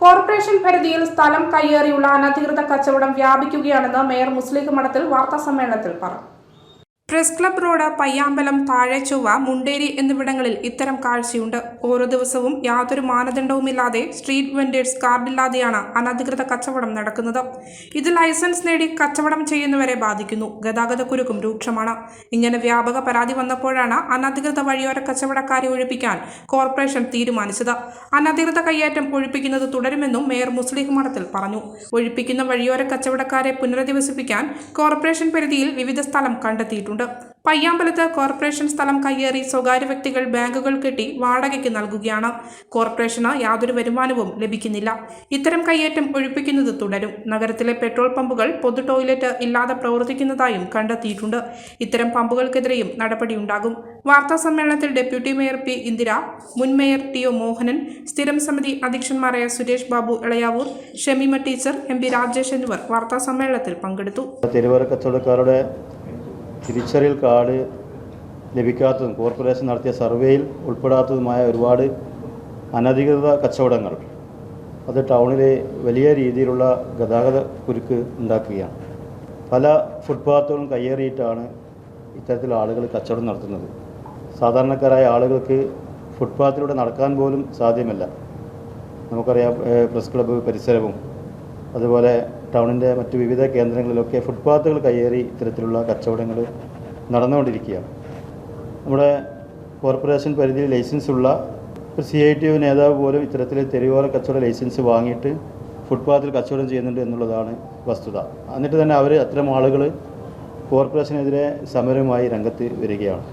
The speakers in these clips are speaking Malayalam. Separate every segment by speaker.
Speaker 1: കോർപ്പറേഷൻ പരിധിയിൽ സ്ഥലം കയ്യേറിയുള്ള അനധികൃത കച്ചവടം വ്യാപിക്കുകയാണെന്ന് മേയർ മുസ്ലിം മഠത്തിൽ വാർത്താസമ്മേളനത്തിൽ പറഞ്ഞു. Press club road Payyambalam Thazhechovva Munderi എന്നിവിടങ്ങളിൽ ഇത്തരം കാഴ്ചയുണ്ട്. ഓരോ ദിവസവും യാതൊരു മാനദണ്ഡവുമില്ലാതെ സ്ട്രീറ്റ് വെൻഡേഴ്സ് കാർഡില്ലാതെയാണ് അനധികൃത കച്ചവടം നടക്കുന്നത്. ഇത് ലൈസൻസ് നേടി കച്ചവടം ചെയ്യുന്നവരെ ബാധിക്കുന്നു. ഗതാഗത കുരുക്കും രൂക്ഷമാണ്. ഇങ്ങനെ വ്യാപക പരാതി വന്നപ്പോഴാണ് അനധികൃത വഴിയോര കച്ചവടക്കാരെ ഒഴിപ്പിക്കാൻ കോർപ്പറേഷൻ തീരുമാനിച്ചത്. അനധികൃത കയ്യേറ്റം ഒഴിപ്പിക്കുന്നത് തുടരുമെന്നും മേയർ മുസ്ലിം മഠത്തിൽ പറഞ്ഞു. ഒഴിപ്പിക്കുന്ന വഴിയോര കച്ചവടക്കാരെ പുനരധിവസിപ്പിക്കാൻ കോർപ്പറേഷൻ പരിധിയിൽ വിവിധ സ്ഥലം കണ്ടെത്തിയിട്ടുണ്ട്. പയ്യാമ്പലത്ത് കോർപ്പറേഷൻ സ്ഥലം കയ്യേറി സ്വകാര്യ വ്യക്തികൾ ബാങ്കുകൾ കെട്ടി വാടകയ്ക്ക് നൽകുകയാണ്. കോർപ്പറേഷന് യാതൊരു വരുമാനവും ലഭിക്കുന്നില്ല. ഇത്തരം കയ്യേറ്റം ഒഴിപ്പിക്കുന്നത് തുടരും. നഗരത്തിലെ പെട്രോൾ പമ്പുകൾ പൊതു ടോയ്ലറ്റ് ഇല്ലാതെ പ്രവർത്തിക്കുന്നതായും കണ്ടെത്തിയിട്ടുണ്ട്. ഇത്തരം പമ്പുകൾക്കെതിരെയും നടപടിയുണ്ടാകും വാർത്താ സമ്മേളനത്തിൽ ഡെപ്യൂട്ടി മേയർ പി ഇന്ദിര മുൻ മേയർ ടി ഒ മോഹനൻ സ്ഥിരം സമിതി അധ്യക്ഷന്മാരായ Suresh Babu Elayavoor Shameema teacher M P Rajesh എന്നിവർ വാർത്താ സമ്മേളനത്തിൽ പങ്കെടുത്തു.
Speaker 2: തിരിച്ചറിയൽ കാർഡ് ലഭിക്കാത്തതും കോർപ്പറേഷൻ നടത്തിയ സർവേയിൽ ഉൾപ്പെടാത്തതുമായ ഒരുപാട് അനധികൃത കച്ചവടങ്ങൾ അത് ടൗണിലെ വലിയ രീതിയിലുള്ള ഗതാഗത കുരുക്ക് ഉണ്ടാക്കുകയാണ്. പല ഫുട്പാത്തുകളും കയ്യേറിയിട്ടാണ് ഇത്തരത്തിൽ ആളുകൾ കച്ചവടം നടത്തുന്നത്. സാധാരണക്കാരായ ആളുകൾക്ക് ഫുട്പാത്തിലൂടെ നടക്കാൻ പോലും സാധ്യമല്ല. നമുക്കറിയാം പ്രസ് ക്ലബ്ബ് പരിസരവും അതുപോലെ ടൗണിന്റെ മറ്റ് വിവിധ കേന്ദ്രങ്ങളിലൊക്കെ ഫുട്പാത്തുകൾ കയ്യേറി ഇത്തരത്തിലുള്ള കച്ചവടങ്ങൾ നടന്നുകൊണ്ടിരിക്കുകയാണ്. നമ്മുടെ കോർപ്പറേഷൻ പരിധിയിൽ ലൈസൻസ് ഉള്ള ഒരു സി ഐ ടി നേതാവ് പോലും ഇത്തരത്തിൽ തെരുവോര കച്ചവട ലൈസൻസ് വാങ്ങിയിട്ട് ഫുട്പാത്തിൽ കച്ചവടം ചെയ്യുന്നുണ്ട് എന്നുള്ളതാണ് വസ്തുത. എന്നിട്ട് തന്നെ അവർ അത്തരം ആളുകൾ കോർപ്പറേഷനെതിരെ സമരവുമായി രംഗത്ത് വരികയാണ്.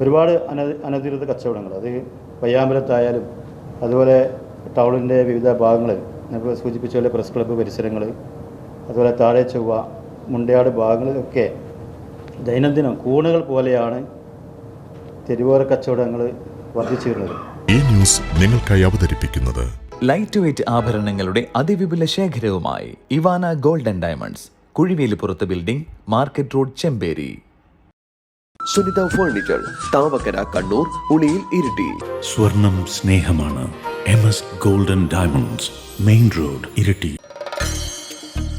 Speaker 2: ഒരുപാട് അന അനധികൃത കച്ചവടങ്ങൾ അത് പയ്യാമ്പലത്തായാലും അതുപോലെ ടൗണിന്റെ വിവിധ ഭാഗങ്ങളിൽ സൂചിപ്പിച്ച പോലെ പ്രസ് ക്ലബ്ബ് പരിസരങ്ങൾ അതുപോലെ താഴെ ചൊവ്വ മുണ്ടയാട് ഭാഗങ്ങളിലൊക്കെ ദൈനംദിനം കൂണുകൾ പോലെയാണ് തെരുവോര കച്ചവടങ്ങൾ വർദ്ധിച്ചു വരുന്നത്
Speaker 3: ഈ ന്യൂസ് നിങ്ങൾക്കായി അവതരിപ്പിക്കുന്നത്
Speaker 4: ലൈറ്റ് വെയ്റ്റ് ആഭരണങ്ങളുടെ അതിവിപുല ശേഖരവുമായി Ivana golden diamonds കുഴിവേലിപ്പുറത്ത് building market road Chemperi.
Speaker 5: Sunitha furniture Thavakkara Kannur Uliyil Iritty.
Speaker 6: സ്വർണം സ്നേഹമാണ് M S golden diamonds main road Iritty.